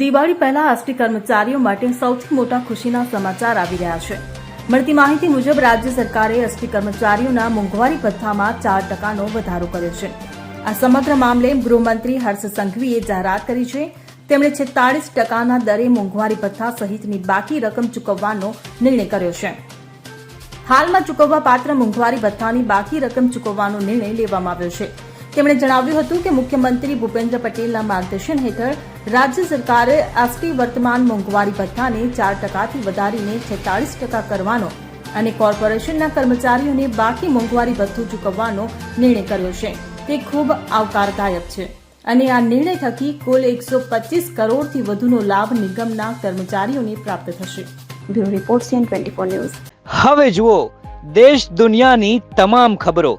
દિવાળી પહેલા એસટી કર્મચારીઓ માટે સૌથી મોટા ખુશીના સમાચાર આવી રહ્યા છે. મળતી માહિતી મુજબ રાજ્ય સરકારે એસટી કર્મચારીઓના મોંઘવારી ભથ્થામાં ચાર ટકાનો વધારો કર્યો છે. આ સમગ્ર મામલે ગૃહમંત્રી હર્ષ સંઘવીએ જાહેરાત કરી છે. તેમણે છેતાળીસ ટકાના દરે મોંઘવારી ભથ્થા સહિતની બાકી રકમ ચૂકવવાનો નિર્ણય કર્યો છે. હાલમાં ચૂકવવા પાત્ર મોંઘવારી ભથ્થાની બાકી રકમ ચૂકવવાનો નિર્ણય લેવામાં આવ્યો છે. તેમણે જણાવ્યું હતું કે મુખ્યમંત્રી ભૂપેન્દ્ર પટેલના માર્ગદર્શન હેઠળ રાજ્ય સરકારે એસટી વર્તમાન મોંઘવારી ભથ્થાને ચાર ટકાથી વધારીને છેતાળીસ ટકા કરવાનો અને કોર્પોરેશનના કર્મચારીઓને બાકી મોંઘવારી ભથ્થું ચૂકવવાનો નિર્ણય કર્યો છે. તે ખૂબ આવકારદાયક છે અને આ નિર્ણય થકી કુલ એકસો પચીસ કરોડથી વધુનો લાભ નિગમના કર્મચારીઓને પ્રાપ્ત થશે. Bureau report CN twenty four news. હવે જુઓ દેશ દુનિયાની તમામ ખબરો.